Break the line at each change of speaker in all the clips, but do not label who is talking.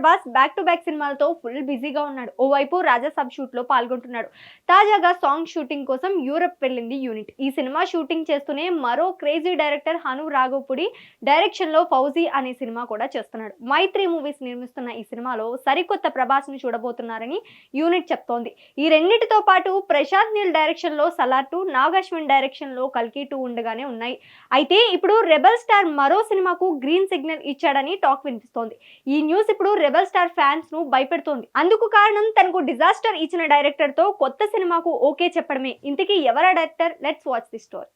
Prabhas back to back సినిమాలతో full బిజీగా ఉన్నాడు. ఓవైపు రాజాసాబ్ షూట్లో పాల్గొంటున్నాడు. తాజాగా సాంగ్ షూటింగ్ కోసం యూరప్ వెళ్ళింది యూనిట్ ఈ సినిమా షూటింగ్ చేస్తూనే మరో క్రేజీ డైరెక్టర్ హను రాఘోపుడి డైరెక్షన్లో ఫౌజీ అనే సినిమా కూడా చేస్తున్నాడు. మైత్రి మూవీస్ నిర్మిస్తున్న ఈ సినిమాలో సరికొత్త ప్రభాస్ను చూడబోతున్నారని యూనిట్ చెప్తోంది. ఈ రెండింటితో పాటు ప్రశాంత్ నీల్ డైరెక్షన్లో సలార్ టూ నాగశ్విన్ డైరెక్షన్లో కల్కి టూ ఉండగానే ఉన్నాయి. అయితే ఇప్పుడు రెబల్ స్టార్ మరో సినిమాకు గ్రీన్ సిగ్నల్ ఇచ్చాడని టాక్ వినిపిస్తోంది. ఈ న్యూస్ ఇప్పుడు రెబల్ స్టార్ ఫ్యాన్స్ను భయపెడుతోంది. అందుకు కారణం తనకు డిజాస్టర్ ఇచ్చిన డైరెక్టర్తో కొత్త సినిమాకు ఓకే చెప్పడమే. ఇంతకీ ఎవరా director let's watch the story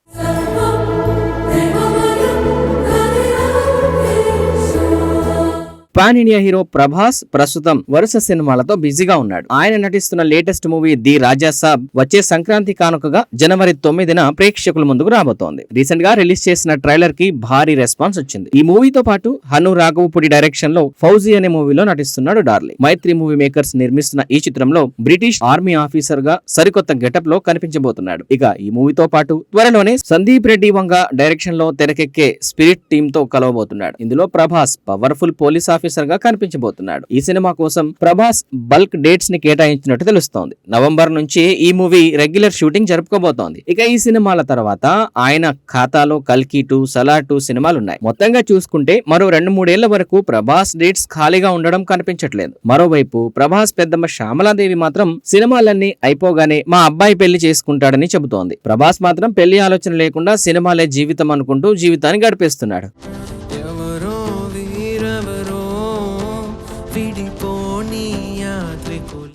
pan India hero Prabhas ప్రస్తుతం వరుస సినిమాలతో బిజీగా ఉన్నాడు. ఆయన నటిస్తున్న latest movie the Raja Saab వచ్చే సంక్రాంతి కానుకగా జనవరి తొమ్మిదిన ప్రేక్షకుల ముందుకు రాబోతోంది. రీసెంట్గా రిలీజ్ చేసిన ట్రైలర్కి భారీ రెస్పాన్స్ వచ్చింది. ఈ మూవీతో పాటు హను రాఘవపుడి డైరెక్షన్లో ఫౌజీ అనే మూవీలో నటిస్తున్నాడు డార్లీ మైత్రి మూవీ మేకర్స్ నిర్మిస్తున్న ఈ చిత్రంలో బ్రిటిష్ ఆర్మీ ఆఫీసర్గా సరికొత్త గెటప్లో కనిపించబోతున్నాడు. ఇక ఈ మూవీతో పాటు త్వరలోనే సందీప్ రెడ్డి వంగ డైరెక్షన్లో తెరకెక్కే స్పిరిట్ టీమ్తో కలవబోతున్నాడు. ఇందులో ప్రభాస్ పవర్ఫుల్ పోలీస్ ఆఫీసర్ గా కనిపించబోతున్నాడు. ఈ సినిమా కోసం ప్రభాస్ బల్క్ డేట్స్ని కేటాయించినట్టు తెలుస్తోంది. నవంబర్ నుంచి ఈ మూవీ రెగ్యులర్ షూటింగ్ జరుపుకోబోతోంది. ఇక ఈ సినిమాల తర్వాత ఆయన ఖాతాలో కల్కి టూ సలా టూ సినిమాలు ఉన్నాయి మొత్తంగా చూసుకుంటే మరో రెండు మూడేళ్ళ వరకు ప్రభాస్ డేట్స్ ఖాళీగా ఉండడం కనిపించట్లేదు. మరోవైపు ప్రభాస్ పెద్దమ్మ శ్యామలాదేవి మాత్రం సినిమాలన్నీ అయిపోగానే మా అబ్బాయి పెళ్ళి చేసుకుంటాడని చెబుతోంది. ప్రభాస్ మాత్రం పెళ్ళి ఆలోచన లేకుండా సినిమాలే జీవితం అనుకుంటూ జీవితాన్ని గడిపేస్తున్నాడు.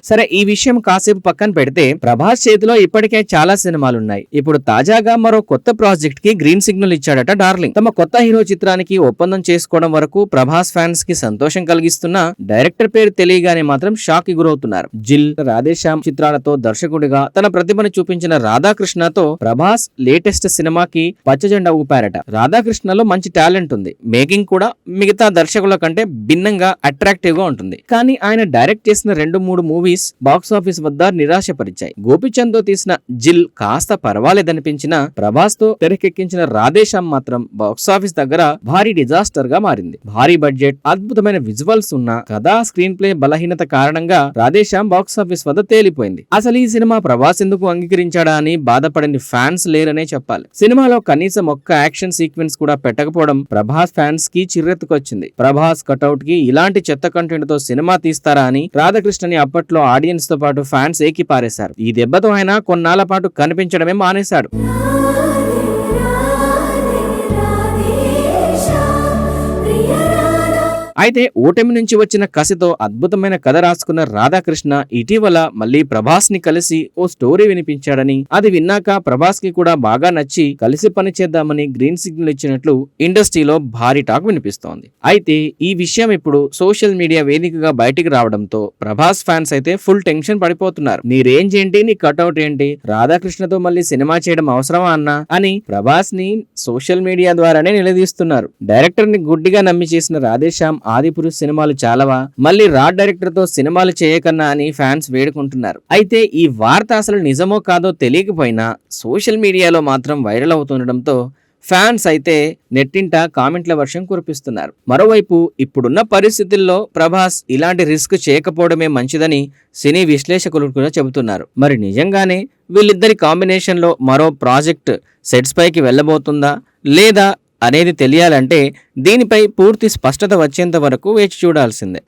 సరే ఈ విషయం కాసేపు పక్కన పెడితే ప్రభాస్ చేతిలో ఇప్పటికే చాలా సినిమాలున్నాయి. ఇప్పుడు తాజాగా మరో కొత్త ప్రాజెక్ట్కి గ్రీన్ సిగ్నల్ ఇచ్చాడట డార్లింగ్. తమ కొత్త హీరో చిత్రానికి ఒప్పందం చేసుకోవడం వరకు ప్రభాస్ ఫ్యాన్స్కి సంతోషం కలిగిస్తున్న డైరెక్టర్ పేరు తెలియగానే మాత్రం షాక్కి గురవుతున్నారు. జిల్ రాధేశ్యామ్ చిత్రాలతో దర్శకుడిగా తన ప్రతిభను చూపించిన రాధాకృష్ణతో ప్రభాస్ లేటెస్ట్ సినిమాకి పచ్చజెండా ఊపారట. రాధాకృష్ణలో మంచి టాలెంట్ ఉంది. మేకింగ్ కూడా మిగతా దర్శకుల కంటే భిన్నంగా అట్రాక్టివ్గా ఉంటుంది. కానీ ఆయన డైరెక్ట్ చేసిన రెండు మూడు మూవీస్ బాక్స్ ఆఫీస్ వద్ద నిరాశపరిచాయి. గోపిచంద్తో తీసిన జిల్ కాస్త పర్వాలేదనిపించిన ప్రభాస్తో తెరకెక్కించిన రాధేశ్యామ్ మాత్రం బాక్స్ ఆఫీస్ దగ్గర భారీ డిజాస్టర్గా మారింది. భారీ బడ్జెట్ అద్భుతమైన విజువల్స్ ఉన్న కథా స్క్రీన్ ప్లే బలహీనత కారణంగా రాధేశ్యామ్ బాక్స్ ఆఫీస్ వద్ద తేలిపోయింది. అసలు ఈ సినిమా ప్రభాస్ ఎందుకు అంగీకరించాడా అని బాధపడని ఫ్యాన్స్ లేరనే చెప్పాలి. సినిమాలో కనీసం ఒక్క యాక్షన్ సీక్వెన్స్ కూడా పెట్టకపోవడం ప్రభాస్ ఫ్యాన్స్కి చిర్రెత్తుకొచ్చింది. ప్రభాస్ కటౌట్కి ఇలాంటి చెత్త కంటెంట్తో సినిమా తీస్తారా అని రాధాకృష్ణని అప్పట్లో ఆడియన్స్తో పాటు ఫ్యాన్స్ ఏకి పారేశారు ఈ దెబ్బతో ఆయన కొన్నాళ్ళ పాటు కనిపించడమే మానేశాడు. అయితే ఓటమి నుంచి వచ్చిన కసితో అద్భుతమైన కథ రాసుకున్న రాధాకృష్ణ ఇటీవల మళ్ళీ ప్రభాస్ని కలిసి ఓ స్టోరీ వినిపించాడని. అది విన్నాక ప్రభాస్కి కూడా బాగా నచ్చి కలిసి పని చేద్దామని గ్రీన్ సిగ్నల్ ఇచ్చినట్లు ఇండస్ట్రీలో భారీ టాక్ వినిపిస్తోంది. అయితే ఈ విషయం ఇప్పుడు సోషల్ మీడియా వేదికగా బయటికి రావడంతో ప్రభాస్ ఫ్యాన్స్ అయితే ఫుల్ టెన్షన్ పడిపోతున్నారు. నీ రేంజ్ ఏంటి నీ కట్అవుట్ ఏంటి? రాధాకృష్ణతో మళ్ళీ సినిమా చేయడం అవసరమా అన్నా? అని ప్రభాస్ని సోషల్ మీడియా ద్వారానే నిలదీస్తున్నారు. డైరెక్టర్ని గుడ్డిగా నమ్మి చేసిన రాధేశ్యామ్ ఆదిపురుష్ సినిమాలు చాలవా? మళ్ళీ రాడ్ డైరెక్టర్తో సినిమాలు చేయకన్నా అని ఫ్యాన్స్ వేడుకుంటున్నారు. అయితే ఈ వార్త అసలు నిజమో కాదో తెలియకపోయినా సోషల్ మీడియాలో మాత్రం వైరల్ అవుతుండటంతో ఫ్యాన్స్ అయితే నెట్టింట కామెంట్ల వర్షం కురిపిస్తున్నారు. మరోవైపు ఇప్పుడున్న పరిస్థితుల్లో ప్రభాస్ ఇలాంటి రిస్క్ చేయకపోవడమే మంచిదని సినీ విశ్లేషకులు కూడా చెబుతున్నారు. మరి నిజంగానే వీళ్ళిద్దరి కాంబినేషన్లో మరో ప్రాజెక్ట్ సెట్స్ పైకి వెళ్ళబోతుందా? లేదా అనేది తెలియాలంటే దీనిపై పూర్తి స్పష్టత వచ్చేంత వరకు వేచి చూడాల్సిందే.